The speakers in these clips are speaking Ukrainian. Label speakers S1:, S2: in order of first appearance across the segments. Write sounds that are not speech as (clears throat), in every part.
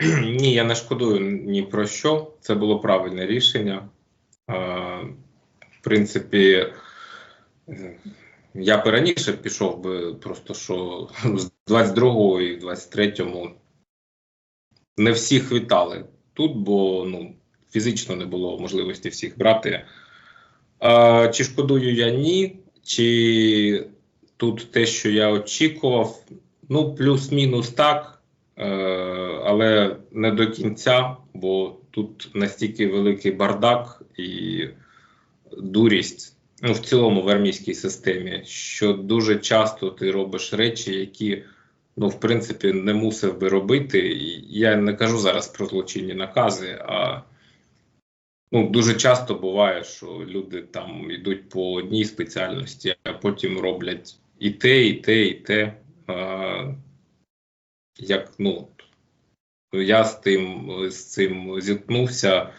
S1: (clears throat) Ні, я не шкодую ні про що. Це було правильне рішення. В принципі, я б раніше пішов би, просто що з 22-го і 23-му не всіх вітали тут, бо ну, фізично не було можливості всіх брати. Чи шкодую я ні? Чи тут те, що я очікував? Ну, плюс-мінус так, але не до кінця, бо тут настільки великий бардак і дурість, ну, в цілому в армійській системі, що дуже часто ти робиш речі, які, ну, в принципі, не мусив би робити. Я не кажу зараз про злочинні накази, а ну, дуже часто буває, що люди там йдуть по одній спеціальності, а потім роблять і те, і те, і те. Як, ну, я з тим з цим зіткнувся.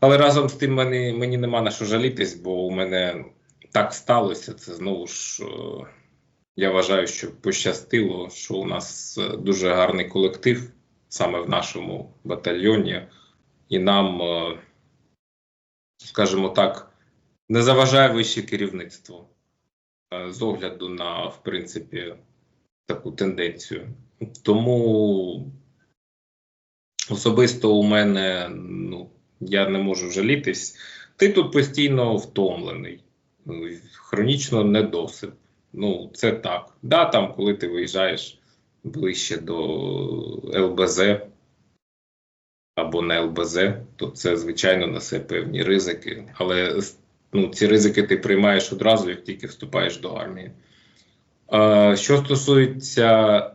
S1: Але разом з тим мені, мені нема на що жалітись, бо у мене так сталося. Це знову ж е, я вважаю, що пощастило, що у нас е, дуже гарний колектив саме в нашому батальйоні, і нам, е, скажімо так, не заважає вище керівництво з огляду на, в принципі, таку тенденцію. Тому особисто у мене, ну, я не можу жалітись. Ти тут постійно втомлений, хронічно недосип. Ну, це так. Да, там, коли ти виїжджаєш ближче до ЛБЗ або не ЛБЗ, то це, звичайно, несе певні ризики. Але ну, ці ризики ти приймаєш одразу, як тільки вступаєш до армії. Е, що стосується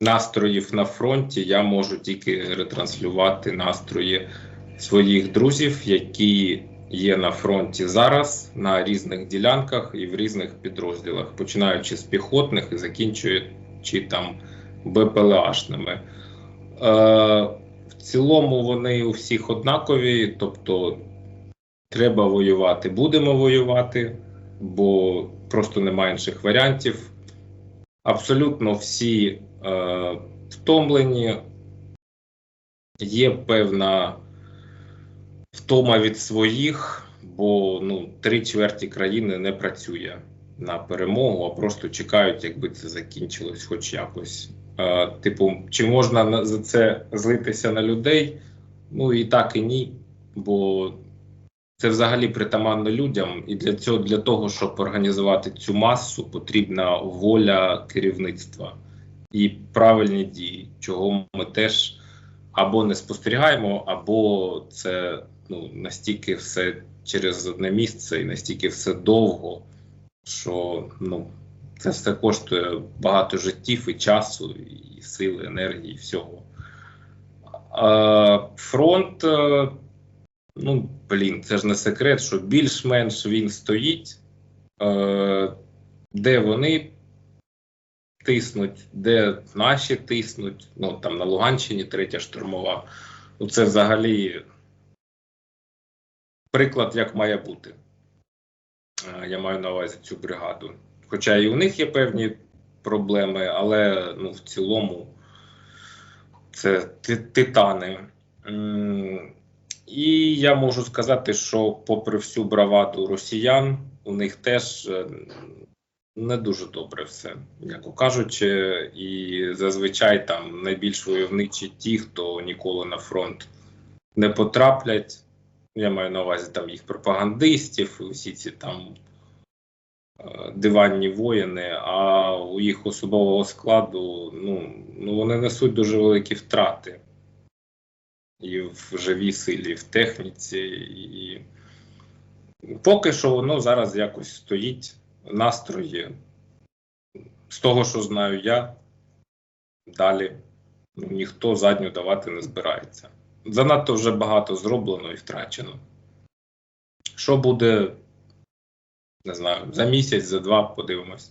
S1: настроїв на фронті, я можу тільки ретранслювати настрої своїх друзів, які є на фронті зараз на різних ділянках і в різних підрозділах, починаючи з піхотних і закінчуючи там БПЛАшними. Е, в цілому вони у всіх однакові, тобто треба воювати, будемо воювати, бо просто немає інших варіантів. Абсолютно всі е, втомлені, є певна втома від своїх, бо ну, три чверті країни не працює на перемогу, а просто чекають, якби це закінчилось хоч якось. Е, типу, чи можна на- за це злитися на людей? Ну і так, і ні. Бо це взагалі притаманно людям, і для цього, для того, щоб організувати цю масу, потрібна воля керівництва і правильні дії, чого ми теж або не спостерігаємо, або це ну, настільки все через одне місце і настільки все довго, що ну, це все коштує багато життів і часу, і сили, енергії, і всього. Фронт. Ну, блін, це ж не секрет, що більш-менш він стоїть, е, де вони тиснуть, де наші тиснуть. Ну, там на Луганщині третя штурмова. Ну, це взагалі приклад, як має бути. Е, я маю на увазі цю бригаду. Хоча і у них є певні проблеми, але ну, в цілому це титани. І я можу сказати, що, попри всю браваду росіян, у них теж е, не дуже добре все, м'яко кажучи, і зазвичай там найбільш войовничі ті, хто ніколи на фронт не потраплять. Я маю на увазі там їх пропагандистів, і усі ці там е, диванні воїни, а у їх особового складу ну, ну вони несуть дуже великі втрати і в живій силі, і в техніці. І поки що воно зараз якось стоїть настрої. З того, що знаю я, далі ну, ніхто задню давати не збирається. Занадто вже багато зроблено і втрачено. Що буде, не знаю, за місяць, за два подивимось.